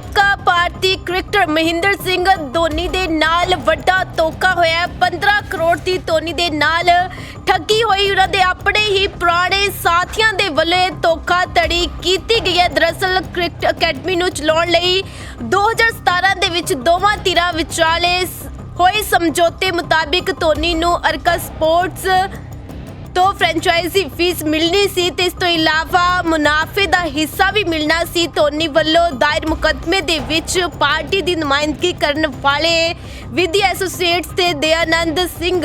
ਸਾਬਕਾ ਭਾਰਤੀ ਕ੍ਰਿਕਟਰ ਮਹਿੰਦਰ ਸਿੰਘ ਧੋਨੀ ਦੇ ਨਾਲ ਵੱਡਾ ਧੋਖਾ ਹੋਇਆ 15 ਕਰੋੜ ਦੀ ਧੋਨੀ ਦੇ ਨਾਲ ਠੱਗੀ ਹੋਈ ਉਹਨਾਂ ਦੇ ਆਪਣੇ ਹੀ ਪੁਰਾਣੇ ਸਾਥੀਆਂ ਦੇ ਵੱਲੋਂ ਇਹ ਧੋਖਾਧੜੀ ਕੀਤੀ ਗਈ ਹੈ। ਦਰਅਸਲ ਕ੍ਰਿਕਟ ਅਕੈਡਮੀ ਨੂੰ ਚਲਾਉਣ ਲਈ 2017 ਦੇ ਵਿੱਚ ਦੋਵਾਂ ਧਿਰਾਂ ਵਿਚਾਲੇ ਹੋਏ ਸਮਝੌਤੇ ਮੁਤਾਬਿਕ ਧੋਨੀ ਨੂੰ ਅਰਕਾ ਸਪੋਰਟਸ ਤੋਂ ਫਰੈਂਚਾਈਜ਼ੀ ਫੀਸ ਮਿਲਣੀ ਸੀ ਤੇ ਇਸ ਤੋਂ ਇਲਾਵਾ ਮੁਨਾਫੇ ਦਾ ਹਿੱਸਾ ਵੀ ਮਿਲਣਾ ਸੀ। ਧੋਨੀ ਵੱਲੋਂ ਦਾਇਰ ਮੁਕੱਦਮੇ ਦੇ ਵਿੱਚ ਪਾਰਟੀ ਦੀ ਨੁਮਾਇੰਦਗੀ ਕਰਨ ਵਾਲੇ ਵਿਧੀ ਐਸੋਸੀਏਟਸ ਤੇ ਦਯਾਨੰਦ ਸਿੰਘ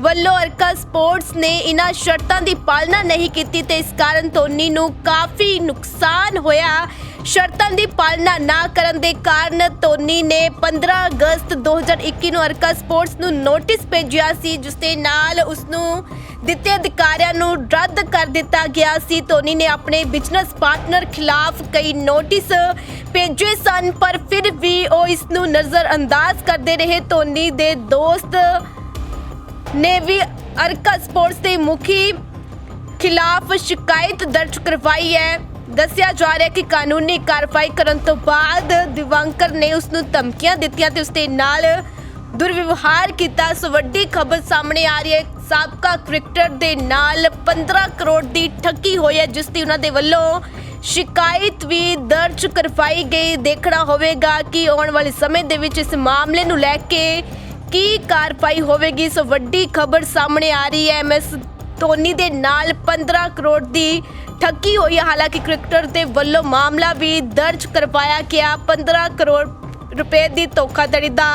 ਵੱਲੋਂ ਅਰਕਾ ਸਪੋਰਟਸ ਨੇ ਇਨ੍ਹਾਂ ਸ਼ਰਤਾਂ ਦੀ ਪਾਲਣਾ ਨਹੀਂ ਕੀਤੀ ਤੇ ਇਸ ਕਾਰਨ ਧੋਨੀ ਨੂੰ ਕਾਫੀ ਨੁਕਸਾਨ ਹੋਇਆ। ਸ਼ਰਤਾਂ ਦੀ ਪਾਲਣਾ ਨਾ ਕਰਨ ਦੇ ਕਾਰਨ ਧੋਨੀ ਨੇ 15 ਅਗਸਤ 2021 ਨੂੰ ਅਰਕਾ ਸਪੋਰਟਸ ਨੂੰ ਨੋਟਿਸ ਭੇਜਿਆ ਸੀ, ਜਿਸ ਦੇ ਨਾਲ ਉਸ ਨੂੰ ਦਿੱਤੇ ਅਧਿਕਾਰੀਆਂ ਨੂੰ ਰੱਦ ਕਰ ਦਿੱਤਾ ਗਿਆ ਸੀ। ਧੋਨੀ ਨੇ ਆਪਣੇ ਬਿਜ਼ਨਸ ਪਾਰਟਨਰ ਖਿਲਾਫ ਕਈ ਨੋਟਿਸ ਭੇਜੇ ਸਨ, ਪਰ ਫਿਰ ਵੀ ਉਹ ਇਸ ਨੂੰ ਨਜ਼ਰ ਅੰਦਾਜ਼ ਕਰਦੇ ਰਹੇ। ਧੋਨੀ ਦੇ ਦੋਸਤ ਨੇ ਵੀ ਅਰਕਾ ਸਪੋਰਟਸ ਦੇ ਮੁਖੀ ਖਿਲਾਫ ਸ਼ਿਕਾਇਤ ਦਰਜ ਕਰਵਾਈ ਹੈ। ਦੱਸਿਆ ਜਾ ਰਿਹਾ ਕਿ ਕਾਨੂੰਨੀ ਕਾਰਵਾਈ ਕਰਨ ਤੋਂ ਬਾਅਦ ਦਿਵੰਕਰ ਨੇ ਉਸ ਨੂੰ ਧਮਕੀਆਂ ਦਿੱਤੀਆਂ ਤੇ ਉਸ ਦੇ ਨਾਲ ਦੁਰਵਿਵਹਾਰ ਕੀਤਾ। ਸੋ ਵੱਡੀ ਖਬਰ ਸਾਹਮਣੇ ਆ ਰਹੀ ਹੈ। ਸਾਬਕਾ ਕ੍ਰਿਕਟਰ ਦੇ ਨਾਲ 15 ਕਰੋੜ ਦੀ ਠੱਗੀ ਹੋਈ ਹੈ, ਜਿਸ ਦੀ ਉਹਨਾਂ ਦੇ ਵੱਲੋਂ ਸ਼ਿਕਾਇਤ ਵੀ ਦਰਜ ਕਰਵਾਈ ਗਈ। ਦੇਖਣਾ ਹੋਵੇਗਾ ਕਿ ਆਉਣ ਵਾਲੇ ਸਮੇਂ ਦੇ ਵਿੱਚ ਇਸ ਮਾਮਲੇ ਨੂੰ ਲੈ ਕੇ ਕੀ ਕਾਰਵਾਈ ਹੋਵੇਗੀ। ਸੋ ਵੱਡੀ ਖਬਰ ਸਾਹਮਣੇ ਆ ਰਹੀ ਹੈ। ਐਮਐਸ ਧੋਨੀ ਦੇ ਨਾਲ 15 ਕਰੋੜ ਦੀ ਠੱਗੀ ਹੋਈ ਹੈ। ਹਾਲਾਂਕਿ ਕ੍ਰਿਕਟਰ ਦੇ ਵੱਲੋਂ ਮਾਮਲਾ ਵੀ ਦਰਜ ਕਰਵਾਇਆ ਗਿਆ। 15 ਕਰੋੜ ਰੁਪਏ ਦੀ ਧੋਖਾਧੜੀ ਦਾ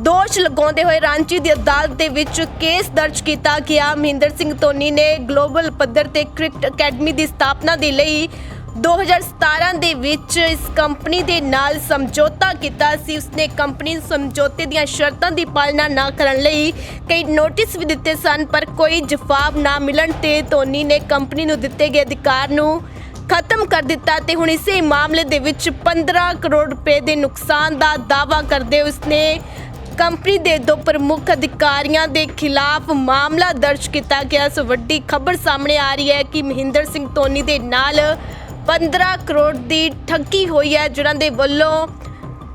ਦੋਸ਼ ਲਗਾਉਂਦੇ ਹੋਏ ਰਾਂਚੀ ਦੀ ਅਦਾਲਤ ਦੇ ਵਿੱਚ ਕੇਸ ਦਰਜ ਕੀਤਾ ਗਿਆ। ਮਹਿੰਦਰ ਸਿੰਘ ਧੋਨੀ ਨੇ ਗਲੋਬਲ ਪੱਧਰ ਤੇ ਕ੍ਰਿਕਟ ਅਕੈਡਮੀ ਦੀ ਸਥਾਪਨਾ ਦੇ ਲਈ 2017 ਦੇ ਵਿੱਚ ਇਸ ਕੰਪਨੀ ਦੇ ਨਾਲ ਸਮਝੌਤਾ ਕੀਤਾ ਸੀ। ਉਸਨੇ ਕੰਪਨੀ ਨੂੰ ਸਮਝੌਤੇ ਦੀਆਂ ਸ਼ਰਤਾਂ ਦੀ ਪਾਲਣਾ ਨਾ ਕਰਨ ਲਈ ਕਈ ਨੋਟਿਸ ਵੀ ਦਿੱਤੇ ਸਨ, ਪਰ ਕੋਈ ਜਵਾਬ ਨਾ ਮਿਲਣ ਤੇ ਧੋਨੀ ਨੇ ਕੰਪਨੀ ਨੂੰ ਦਿੱਤੇ ਗਏ ਅਧਿਕਾਰ ਨੂੰ ਖਤਮ ਕਰ ਦਿੱਤਾ ਤੇ ਹੁਣ ਇਸੇ ਮਾਮਲੇ ਦੇ ਵਿੱਚ 15 ਕਰੋੜ ਰੁਪਏ ਦੇ ਨੁਕਸਾਨ ਦਾ ਦਾਅਵਾ ਕਰਦੇ ਉਸਨੇ ਕੰਪਨੀ ਦੇ ਦੋ ਪ੍ਰਮੁੱਖ ਅਧਿਕਾਰੀਆਂ ਦੇ ਖਿਲਾਫ ਮਾਮਲਾ ਦਰਜ ਕੀਤਾ ਗਿਆ। ਸੋ ਵੱਡੀ ਖਬਰ ਸਾਹਮਣੇ ਆ ਰਹੀ ਹੈ ਕਿ ਮਹਿੰਦਰ ਸਿੰਘ ਧੋਨੀ ਦੇ ਨਾਲ 15 ਕਰੋੜ ਦੀ ਠੱਗੀ ਹੋਈ ਹੈ, ਜਿਨ੍ਹਾਂ ਦੇ ਵੱਲੋਂ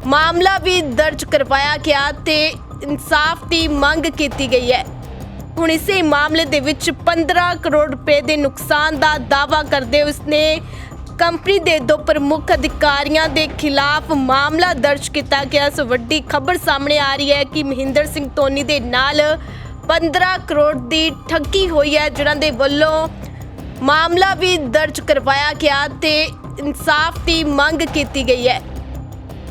ਮਾਮਲਾ ਵੀ ਦਰਜ ਕਰਵਾਇਆ ਗਿਆ ਤੇ ਇਨਸਾਫ ਦੀ ਮੰਗ ਕੀਤੀ ਗਈ ਹੈ। ਹੁਣ ਇਸੇ ਮਾਮਲੇ ਦੇ ਵਿੱਚ 15 ਕਰੋੜ ਰੁਪਏ ਦੇ ਨੁਕਸਾਨ ਦਾ ਦਾਅਵਾ ਕਰਦੇ ਉਸਨੇ ਕੰਪਨੀ ਦੇ ਦੋ ਪ੍ਰਮੁੱਖ ਅਧਿਕਾਰੀਆਂ ਦੇ ਖਿਲਾਫ ਮਾਮਲਾ ਦਰਜ ਕੀਤਾ ਗਿਆ। ਸੋ ਵੱਡੀ ਖਬਰ ਸਾਹਮਣੇ ਆ ਰਹੀ ਹੈ ਕਿ ਮਹਿੰਦਰ ਸਿੰਘ ਧੋਨੀ ਦੇ ਨਾਲ 15 ਕਰੋੜ ਦੀ ਠੱਗੀ ਹੋਈ ਹੈ, ਜਿਨ੍ਹਾਂ ਦੇ ਵੱਲੋਂ ਮਾਮਲਾ ਵੀ ਦਰਜ ਕਰਵਾਇਆ ਗਿਆ ਤੇ ਇਨਸਾਫ ਦੀ ਮੰਗ ਕੀਤੀ ਗਈ ਹੈ।